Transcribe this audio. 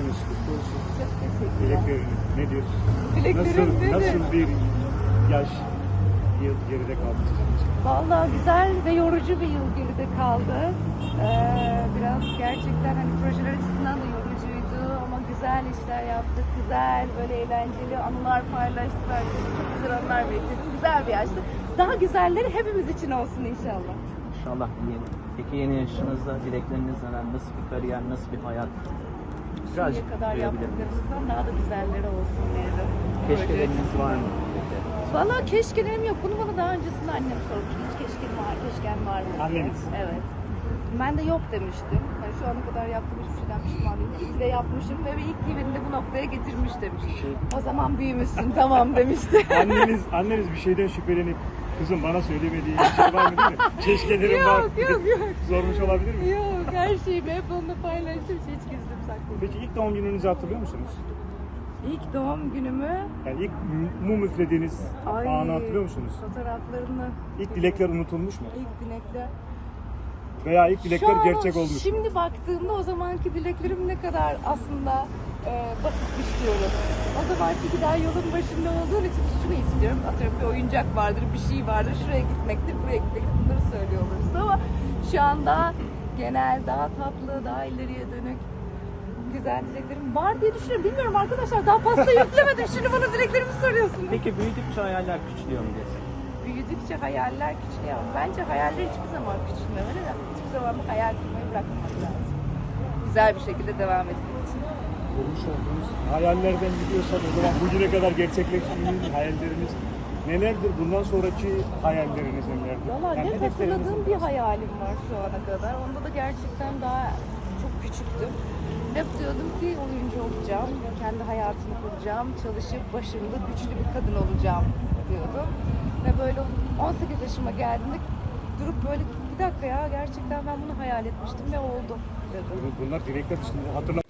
yaşınız kutlu olsun. Çok teşekkürler. Dileklerin nedir? Dileklerim nasıl, nedir? nasıl bir yaş yıl geride kaldı sizin için? Vallahi güzel ve yorucu bir yıl geride kaldı. Ee, biraz gerçekten hani projeler açısından da yorucuydu ama güzel işler yaptık. Güzel, böyle eğlenceli anılar paylaştık. Çok güzel anılar bekledim. Güzel bir yaştı. Daha güzelleri hepimiz için olsun inşallah. İnşallah diyelim. Peki yeni yaşınızda dilekleriniz neler? Nasıl bir kariyer, nasıl bir hayat? Şimdiye kadar yaptıklarımızdan daha da güzelleri olsun diyelim. Keşkeleriniz var mı? Valla keşkelerim yok. Bunu bana daha öncesinde annem sormuştu. Hiç keşken var, keşken var mı? diye. Anneniz? Evet. Ben de yok demiştim. Yani şu ana kadar yaptığım hiçbir şeyden pişman değilim. Ki de yapmışım ve ilk beni de bu noktaya getirmiş demiş. Şey, O zaman büyümüşsün tamam demişti. anneniz, anneniz bir şeyden şüphelenip kızım bana söylemediği bir şey var mı değil mi? Keşkelerim var. yok yok yok. Sormuş olabilir mi? Yok her şeyi hep onunla paylaştım. Hiç. Peki ilk doğum gününüzü hatırlıyor musunuz? İlk doğum günümü Yani ilk mum üflediğiniz Ay. anı hatırlıyor musunuz? fotoğraflarını İlk dilekler unutulmuş mu? ilk dilekler Veya ilk dilekler Şu an gerçek olmuş mu? Şimdi baktığımda o zamanki dileklerim ne kadar aslında e, basitmiş diyorum. O zamanki daha yolun başında olduğun için şunu istiyorum. Atıyorum bir oyuncak vardır, bir şey vardır. Şuraya gitmektir, buraya gitmektir. Bunları söylüyor olursun ama şu anda genel, daha tatlı, daha ileriye dönük güzel dileklerim var diye düşünüyorum. Bilmiyorum arkadaşlar daha pastayı üflemedim. Şimdi bana dileklerimi soruyorsunuz. Peki büyüdükçe hayaller küçülüyor mu desek? Büyüdükçe hayaller küçülüyor. Bence hayaller hiçbir zaman küçülmemeli de hiçbir zaman hayal kurmayı bırakmamak lazım. Güzel bir şekilde devam etmek için. Kurmuş olduğunuz hayallerden gidiyorsak o zaman bugüne kadar gerçekleştirdiğiniz hayalleriniz nelerdir? Bundan sonraki hayalleriniz nelerdir? Valla Yani net hatırladığım bir hayalim var şu ana kadar. Onda da gerçekten daha küçüktüm. Hep diyordum ki oyuncu olacağım, kendi hayatımı kuracağım, çalışıp başarılı, güçlü bir kadın olacağım diyordum. Ve böyle 18 yaşıma geldiğimde durup böyle bir dakika ya gerçekten ben bunu hayal etmiştim ve oldu dedim. Bunlar dilekler dışında hatırla.